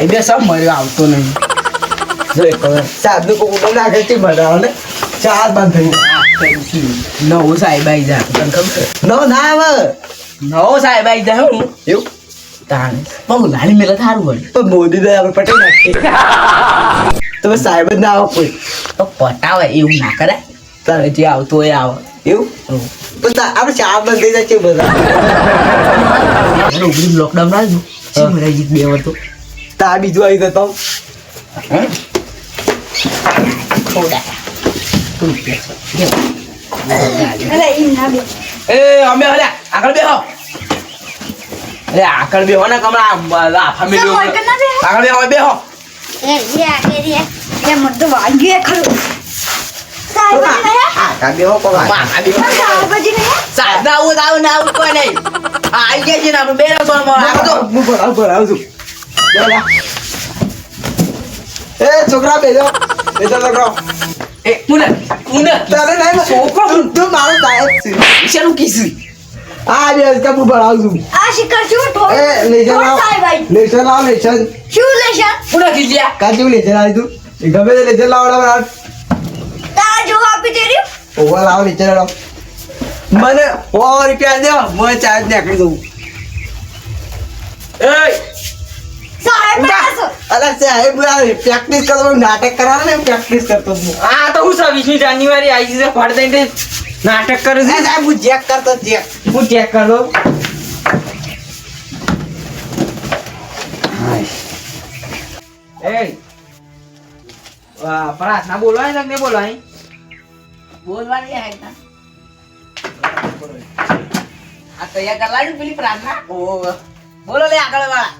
સાહેબે સબ મર્યો આવતો નહીં. સાહેબનું કોક નાખે છે બનાવો ને. ચાર બંધ થઈ. નવો સાહેબ આવી જાય. તને ખબર છે? ના આવે. નવો સાહેબ આવી જાય હું. એવું? તાણે. બહુ લાલી મેલે થારું વળી પણ મોદી આપણે પટેલ નાખીએ તમે સાહેબ જ ના આવો કોઈ. તો પટાવે એવું ના કરે. તારે જે આવતો હોય આવે. એવું. પણ આપણે ચાર બંધ થઈ જાય છે બધા. લોકડાઉન ગઈ બે વર્ષ તો બીજું આવી જતો એ અમે હલે આગળ બેહો. અરે આગળ બેહો ને કમળા લાફા મેલ્યો આગળ બેહો? આગળ બેહો બેહો. એ યા કે રે એ. મત વાગ્યું ખરું. બેહો આવું આવું ના આવું કોઈ નહીં. આવી ગયા છે ને આપણે બે રસો આગળ તો હું ભણાવું ભણાવું છું. એ છોકરા બેજો બેજો છોકરો એ મુને મુને. તારે નહીં છોકરો તું તું મારો સાહેબ છે. શેનું કીધું આ બે કે હું ભણાવું છું. આ શિખર શું? ઠોક એ લેશન આવ. લેશન આવ લેશન શું લેશન મુને કીધ્યા કાજુ લેશન આવી તું. એ ગમે તે લેશન લાવડા તારા જો આપી દે રહ્યું? ઓવા લાવ લેશન લાવ. મને સો રૂપિયા દે મને ચાર્જ નાખી દઉં. એ સાહેબ અરે સાહેબ પ્રેક્ટિસ કરતો નાટક કરાવે ને પ્રેક્ટિસ કરતો હું આ તો હું છવ્વીસમી જાન્યુઆરી આવી છે ફળ દઈને નાટક કરું છું. સાહેબ હું ચેક કરતો ચેક હું ચેક કર. એ આ પ્રાર્થના બોલવાય ને બોલવાય? બોલવાની હે આ તૈયાર કરલાડું પેલી પ્રાર્થના. ઓ બોલો લે આગળ વાળા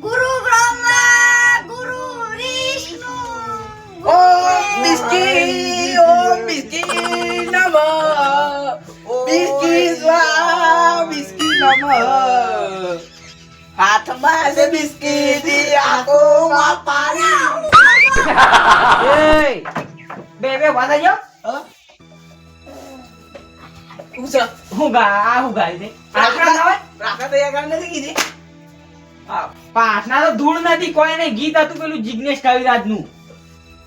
ગુરુ બ્રહ્મા ગુરુ વિષ્ણુ ઓ બિસ્કી ઓ બિસ્કી નમ બિસ્કી સ્વા બિસ્કી નમ હાથમાં છે બિસ્કી દી આંખોમાં પાણી એ બે બે વાત જો હું છે હું ગા આ હું ગાય છે આપણા ના હોય પ્રાર્થના તૈયાર કરી નથી કીધી આ તો ધૂળ નથી કોઈ ને ગીત હતું પેલું જિગ્નેશ કવિરાજનું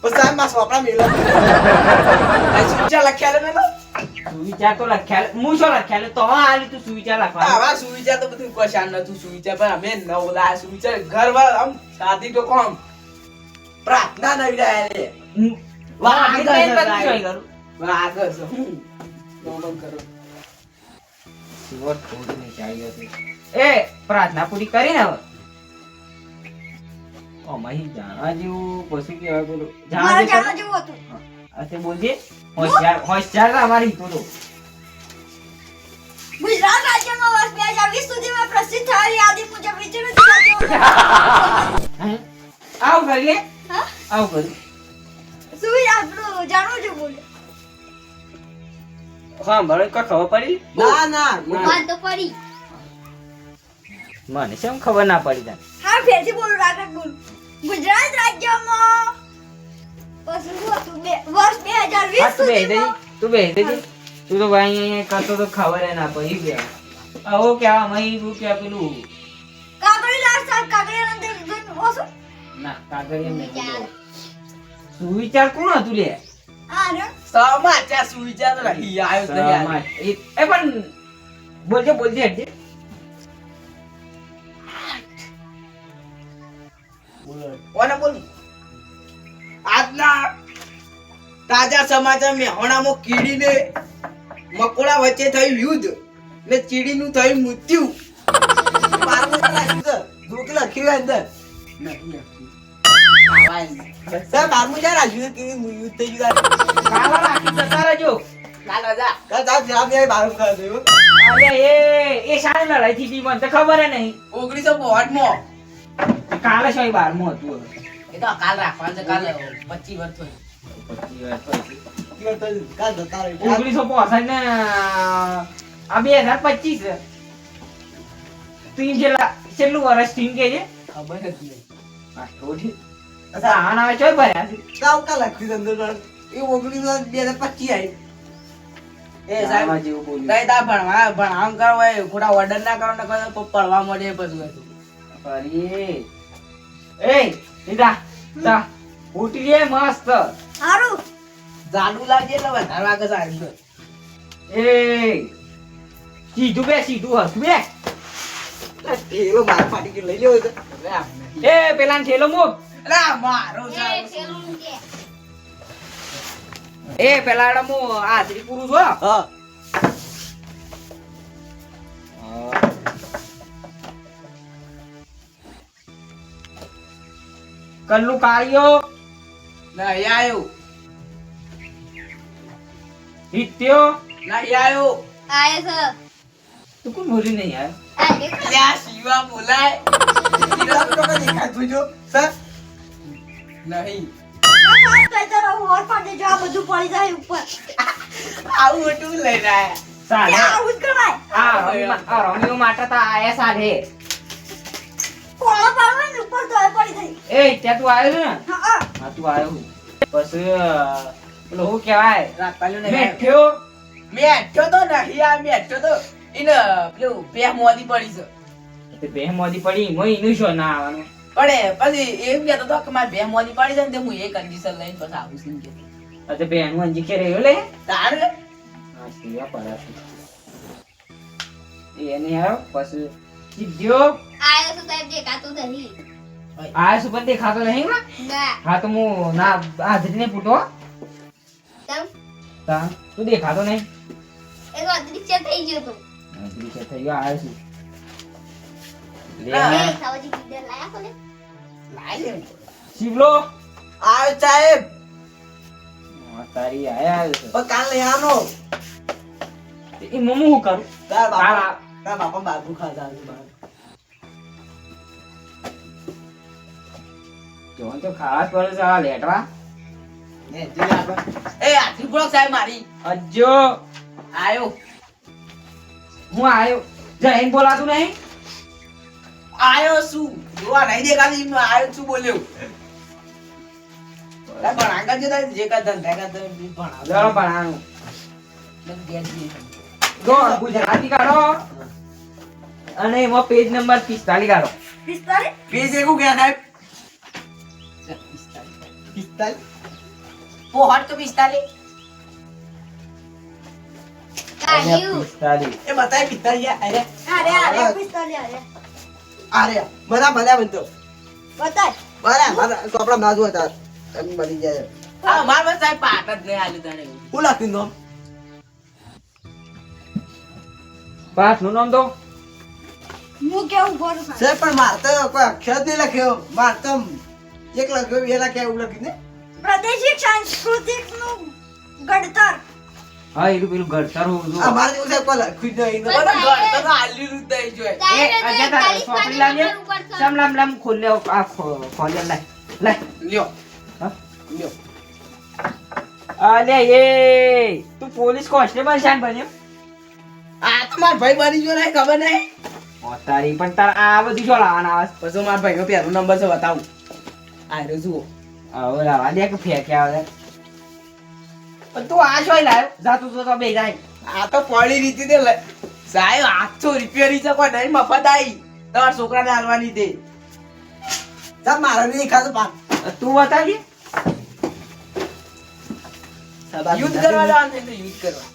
પણ સાહેબમાં સોપડા મેલો આ સુવિચાર લખ્યા લે સુવિચાર તો લખ્યા હું શું લખ્યા તો આલી તું સુવિચાર લખવા આવા સુવિચાર તો બધું પરેશાન નતું સુવિચાર પણ અમે નવ લાયા સુવિચાર ઘર વાળા આમ શાદી તો કોમ પ્રાર્થના નવી લાયા લે વાહ આગળ કરું આગળ. છે હું? નોમન કરો. એ પ્રાર્થના પૂરી કરી ને હવે. ઓ મહી જાણવા જેવું પછી કેવાય બોલું જાણવા જાણવા જેવું જેવું હતું. આ બોલજે. હોશિયાર હોશિયાર અમારી તો ગુજરાત રાજ્યમાં વર્ષ બે હજાર વીસ સુધીમાં પ્રસિદ્ધ થયેલી યાદી મુજબ નીચેનું જિલ્લા હે? આવું કરી હા? આવું સુઈ આપણું જાણવું છે બોલ. હા બરાબર કોઈ ખબર પડી? ના ના તો પડી. મને શું ખબર ના પડી તને? હા ફેરથી બોલું આગળ બોલ. ગુજરાત રાજ્યમાં પછી શું હતું? બે વર્ષ બે હજાર વીસ તું બે દેજી. તું બે દેજી. તું તો ભાઈ અહીંયા કરતો તો ખબર ના પડી ગયા આવો કેવા મહી તું કે પેલું. કાગળી લાલ સાહેબ કાગળિયા અંદર ગયું ના કાગળિયા નહીં સુવિચાર કોણ હતું લે? આ રે સમાચાર સુવિચાર તો નહીં આવ્યો એ પણ બોલજે બોલજે હટજે તાજા સમાચાર મેહોણામાં કીડીને મકોડા વચ્ચે થયું યુદ્ધ. ને ચીડીનું થયું મૃત્યુ. લખ્યું અંદર? કાલા કાલ કાલ ખબર નહીં. ઓગણીસો બોહાટમાં કાલે શું બારમું હતું એ તો કાલ રાખવાનું છે પચીસ વર્ષ કાલ. ઓગણીસો પોસઠ ને આ બે હજાર પચીસ તું છેલ્લા છેલ્લું વર્ષ ટીમ કે છે? ખબર નહીં આ થોડી આના હવે ચોય ભર્યા છે. સાહેબ કાલ લખ્યું એ ઓગણીસો બે હજાર પચીસ આવી એ સાહેબ જાણવા જેવું બોલ્યું. કઈ તા ભણવા ભણાવ કરો હોય ખોટા ઓર્ડર ના કરો ને કહો પડવા મળે પછી. ફરી એ ઈદા ઉઠી જાય મસ્ત. હારું જાડું લાગજે એટલે વધારે વાગે સાહેબ એ સીધું બે સીધું હસ બે. થેલો માર ફાટી ગયો લઈ લેવો છે એ પેલા થેલો મૂક. અરે મારો એ. પેલું મૂકે. એ પેલા હું હાજરી પૂરું છું હા. કલ્લુ કાળિયો. નહીં આયો. હિત્યો નહીં આયો. આયો છે. તું કોણ બોલી નહીં યાર આ દેખો. અરે આ શિવા બોલાય. દેખાતું જો. સર નહીં. આવું લઈને આયા. કે આવું જ કરાય. આ રમીઓ માટે તો આયા સાલે. કોળો પાડવા ને ઉપર તો પડી જાય. એ ત્યાં તું આવ્યો ને? હા હા. હા તું આવ્યો પછી પેલો કહેવાય. મેઠ્યો મેઠ્યો તો નહીં આ તો એને પેલું બે મોદી પડી છે. તે બે મોદી પડી મોય એનું શું ના આવવાનું? પડે પછી એમ કહેતો તો કે મારે બે મોદી પડી જાય ને હું એ કન્ડિશન લઈને પછી આવું છું એમ કહેતો. અતે બેનું અંજી કે રહ્યો લે. તાણ. હા સીવા પડાશે. એ નહીં આવ્યો પછી સીધ્યો આયો તો સાહેબ દેખાતું નહીં. આ સુપર દેખાતો નહીં ના. હા તો હું ના હાજરીને પૂટો તમ? તા તું દેખાતો નહીં. એક અદૃશ્ય થઈ ગયો તો. હાજરી થઈ ગયો આવ્યો છું. લે. આ. સાવજી કીધે લાયા કોને? લાય. લે. શિવલો. આયો સાહેબ. તારી આયા પણ કાલ લઈ આનો એ મમ્મી હું કરું? તાર બાપા. તારા બાપા બાજુ ખાતા છે બહાર. જોન તો ખાસ પડે છે આ લેટવા ને જે આપણે એ હાથી પૂરો સાહેબ મારી અજ્જો આયો હું આવ્યો જૈન બોલાતું નહીં આયો શું જોવા નહીં દેખાતી આયો શું બોલ્યો ભણાંગા જો તારે જે કાંઈ ધંધા એ ભણાવે. ગુજરાતી કાઢો અને એમાં પેજ નંબર પિસ્તાલીસ કાઢો પિસ્તાલીસ? પેજ એવું ગયા સાહેબ? પિસ્તાલીસ? પોહટ તો પિસ્તાલીસ. પિસ્તાલીસ. એ બતાય પિસ્તાલીસ અરે. અરે અરે પિસ્તાલીસ અરે. અરે બધા બધા બનતો બતાય. બરા મારા માજુ હતા. એમ બની જાય. હા માર બસ સાહેબ પાટ જ નહીં આલ્યું તને. હું લખ્યું નામ? પાસનું નામ દો હું કેવું ભરું સર પણ માર તો કોઈ અક્ષર નહીં લખ્યો. માર તો એક લખ્યો બે લખ્યા એવું લખ્યું ને પ્રાદેશિક સાંસ્કૃતિકનું ઘડતર. હા એ પેલું ઘડતર હોવું જોઈએ. અમારે જેવું સાહેબ કોઈ લખ્યું જ નહીં. મને ઘડતર તો આલ્યું જ જોઈએ. એ અજય તાર ચોપડી લાવજે સમ લામ લામ ખોલ આ ખોલે લાય લાય લ્યો. હા? લ્યો. અલે એ તું પોલીસ કોન્સ્ટેબલ છે ને બન્યો આ તો મારા ભાઈ બની ગયો નહીં ખબર નહીં? તારી પણ તાર આ બધું શું લાવવાના આવે? પછી મારા ભાઈનો પહેલો નંબર છે બતાવું. આ રહ્યો જુઓ. હવે લાવા દે કે ફેંક્યા આવે. પણ તું આ શું લાવ્યો જાતું તો બે જાય. આ તો પડી રીતે તે સાહેબ આઠસો રિપેરી છે કોઈ નહીં મફત આવી તમારા છોકરાને હાલવાની તે. સાહેબ મારા નહીં ખાતું પાન તું બતાવી. સાહેબ આ યુદ્ધ કરવા જવાનું યુદ્ધ કરવા.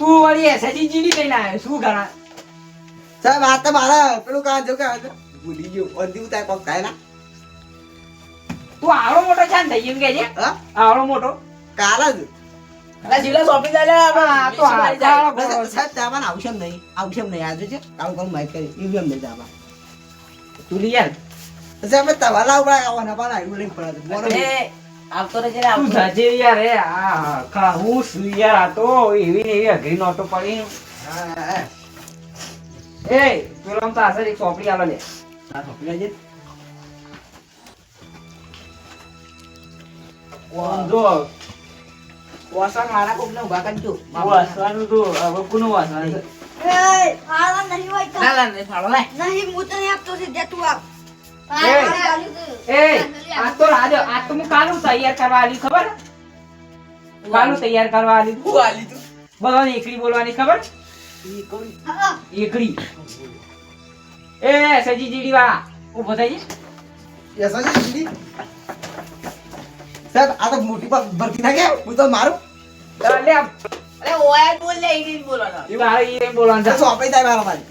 તું વળી એસએજી જીડી લઈને આવ્યો. શું ગણા સાહેબ આ તો મારા પેલું કાં જો કે ભૂલી ગયો. અંધી ઉતાર કોક થાય ના? તું આવડો મોટો છે ને થઈ ગયો કે આવડો મોટો? કાલ જ. અલા શોપિંગ ચાલે તો. સાહેબ આવશે નહીં. આવશે નહીં. આજે છે. કામ કામ માઇક કરી. એવું એમ નહીં તાબા તું લઈ સાહેબ ઉપર આવવાના પણ આવ્યું લઈને પડે આવતો રહેજે તું આવતો યાર એ આ કા હું શું યાર આ તો એવી ને એવી અઘરી નોટો પડી. હા, હા. એ પેલો તો આસર એક ચોપડી આલો લે. આ છોકરા છે. આમ જો. વસણ મારા કોકને ઊભા કરજો. વાસવાનું તો હવે કોનું વાસવાનું એ આવા નહીં હોય તો. ના, ના, નહીં, ફાળો નહીં હું તને આપતો સીધે તું આવ. એ આ તો રાજો આ તો હું કાલું તૈયાર કરવા આલી ખબર? કાલું તૈયાર કરવા આલી હું હાલી તું? બધાને એકડી બોલવાની ખબર? ઈ કોણ? હા. એકડી. એ સજી જીડી વાળા ઊભો થઈ જા. એસા છે સાહેબ આ તો મોટી પર ભરતી થાય હું તો મારું. લે. અરે ઓય બોલ લે ઇંગ્લિશ બોલવાનો. છે. તો થાય મારા મારી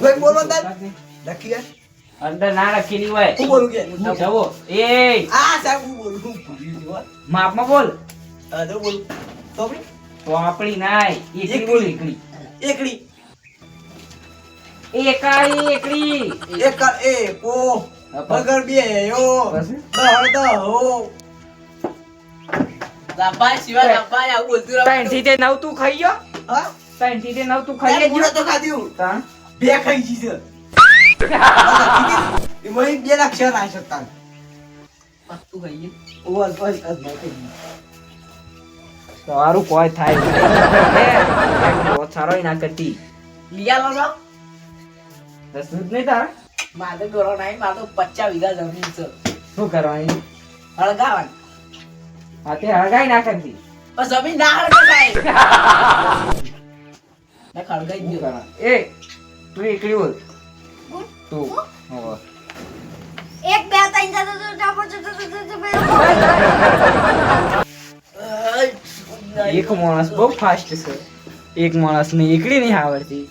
કોઈ બોલો તાર? લખી યાર અંદર ના લખેલી હોય. હું બોલું કે? જવો. એ. આ સાહેબ હું બોલું. હું માપમાં બોલ. તો બોલું. તો તો આપણી નાય. એકડી બોલ એકડી એકડી એકાઈ એકડી એક એ પો. બગર બે યો? દહડ દહો લાંબા શિવા લાંબા આવું બોલતું રહો તાઈ થી તે. નવ તું ખાઈ ગયો? હા? તાઈ થી તે નવ તું ખાઈ ખાઈ ગયો? તો ખાધ્યું. બે ખાઈ જી છે. એમાં બે શકતા ઓવર બસ સારું કોઈ થાય બહુ સારો ના કરતી. લિયા લો દસ મિનિટ નહીં તારા? મારે તો નહીં મારે તો પચાસ વીઘા જમીન છે. શું કરવાની? હળગાવાની હા તે હળગાઈ ના કરતી. પણ જમીન ના હળગાય શું ગયો એ તું એકલી બોલ. એક બે ત્રણ માણસ બહુ ફાસ્ટ છે એક માણસ ને એકલી નહીં આવડતી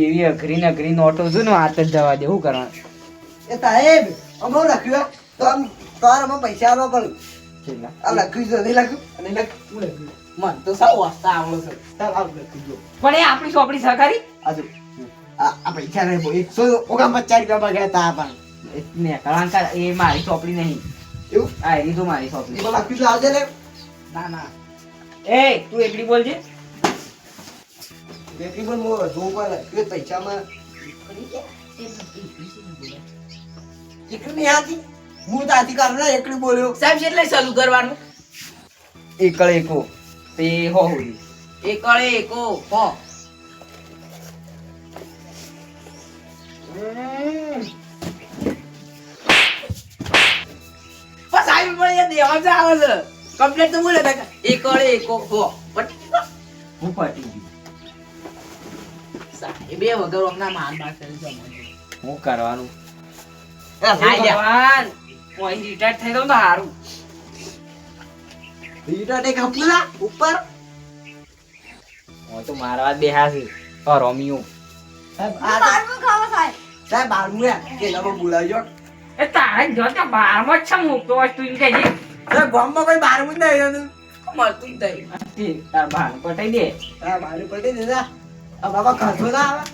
એવી અઘરી ને અઘરી નોટો છું ને વાત જ જવા દે શું કરવાનું એ સાહેબ અમે લખ્યું તો આમ તાર અમે પૈસા આવવા પણ આ લખ્યું છે નહીં લખ્યું અને લખ્યું લખ્યું મન તો સાવ વાસ્તા આવડે છે તાર આવ લખી દો પણ એ આપણી ચોપડી સહકારી આજુ આ આ નહીં બોલ એકસો ઓગણપચાસ રૂપિયા બગ્યા હતા પણ. કારણ કે એ મારી ચોપડી નહીં. એવું? હા એ તો મારી એ ચોપડી તો લખ્યું આવજે ને. ના ના. એ તું એકલી બોલજે એકલી બોલ મોર જોવું પડે કે પૈસામાં. એકલી આતી હું તો આથી કારણ એકલી બોલ્યો. સાહેબ એટલે ચાલુ કરવાનું. એકળ એકો. તે હો હોલી એકળે એકો હો. પણ આવી પણ એ દેવા જ આવે છે. કમ્પ્લેટ તો બોલે એક એકળે એકો હો. હું પટી ગયું. સાહેબ એ વગર ઓમના માર માર કરી છે. હું કરવાનું. ભગવાન રિટાયર થઈ તો સારું રીટા ટેક હપલા ઉપર. હું તો મારવા બેહા છે. ઓ રોમિયો. સાહેબ બારમું યાર કે તમે બોલાવજો. એ તારે જો તો બારમાં જ છે મૂકતો વસ્તુ એમ કહેજે સાહેબ ગામમાં કોઈ બારમું જ નહીં રહ્યું. મળતું જ નહીં. તે તાર ભાન પટાઈ દે. હા બારમું પડી દીધા આ બાબા ખાધો ના આવે.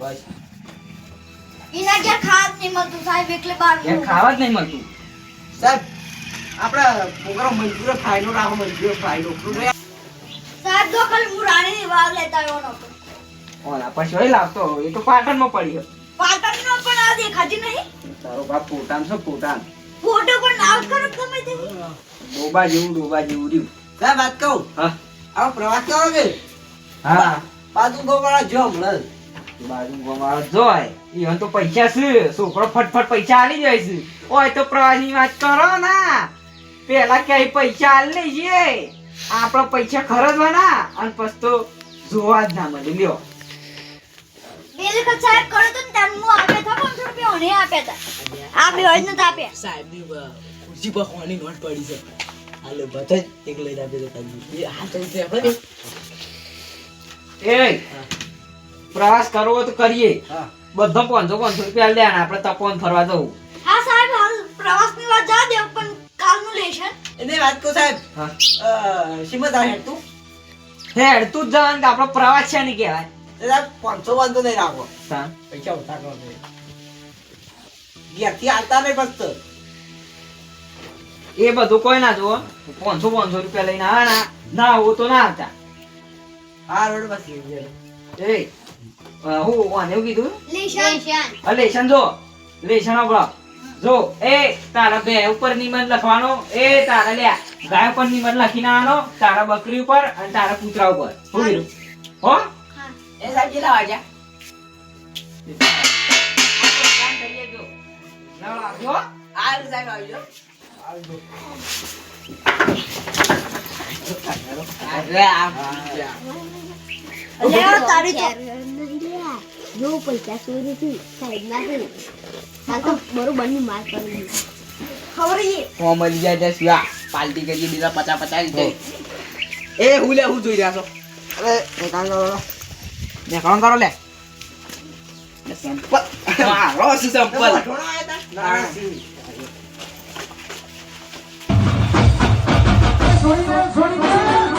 બસ. એના ક્યાં ખાત નહીં મળતું સાહેબ એટલે બારમું એ ખાવા જ નહીં મળતું. સાહેબ આપણે પોગરો મંજૂર ફાઈનો રાખો મંજૂર ફાઈનો સાહેબ તો ખાલી હું રાણીની વાવ લેતા આવ્યો નહોતો. ઓલા પછી હોય લાવતો એ તો પાટણમાં પડી પાટણનો પણ આ દેખાતી નહીં? તારો બાપ પોતાન છે પોતાન. ફોટો પણ આઉટ કરો ગમે તે ડોબા જેવું ડોબા જેવું રહ્યું. સાહેબ વાત કહું? હા. આ પ્રવાસ કરો કે? હા. બાજુ ગોવાળા જો હમણાં. બાજુ ગોવાળા જોય ઈવન તો પૈસા છે. છોકરો ફટફટ પૈસા આલી જાય છે. ઓય તો પ્રવાસની વાત કરો ના. પેલા ક્યાંય પૈસા આલી લઈએ આપણા પૈસા ખર્ચવાના અને પછી તો જોવા જ ના મળે. લ્યો. સાહેબ કરો તો હું રૂપિયા આ બે હોય નથી આપ્યા સાહેબની બ- ખુરશી પર ખોવાની નોટ પડી છે. હાલે બધા એક લઈને આપી દેતા એ હા તો છે આપણે એ પ્રવાસ કરવો તો કરીએ. હા. બધો પાંચસો પાંચસો રૂપિયા લેવાના આપણે તપોન ફરવા જવું. હા સાહેબ હાલ પ્રવાસની વાત જા દેવ પણ કાલનું લેશન એને વાત કહું સાહેબ. હા. શ્રીમદ આ હેડ તું. હેડ તું જ જવાનું કે આપણો પ્રવાસ છે ને કહેવાય. સાહેબ પાંચસો વાંધો નહીં રાખો. પૈસા ઓછા કરો ઘેરથી આવતા નહીં ફક્ત. એ બધું કોઈ ના જુઓ. પાંચસો પાંચસો રૂપિયા લઈને આવવાના ના આવું તો ના આવતા. આ રોડ બસ એ હું એવું કીધું? લેશન. લેશન. જો લેશન આપણો જો એ તારા બે ઉપર નિબંધ લખવાનો એ તારા લ્યા ગાય ઉપર નિબંધ લખીને આનો તારા બકરી ઉપર અને તારા કૂતરા ઉપર. હા? એ સાહેબ કેટલા વાગ્યા સાહેબ આવજો. જો. પૈસા ચોરી થી સાઈડમાંથી હાલ તો બરોબરની માર કરી ખબર છે દસ લા પાલટી કરી દીધા પચાસ પચાસ રીતે એ હું લે હું જોઈ રહ્યા છો. અરે ને કોણ કરો લે. સંપલ મારો સંપલ છોડી દે છોડી દે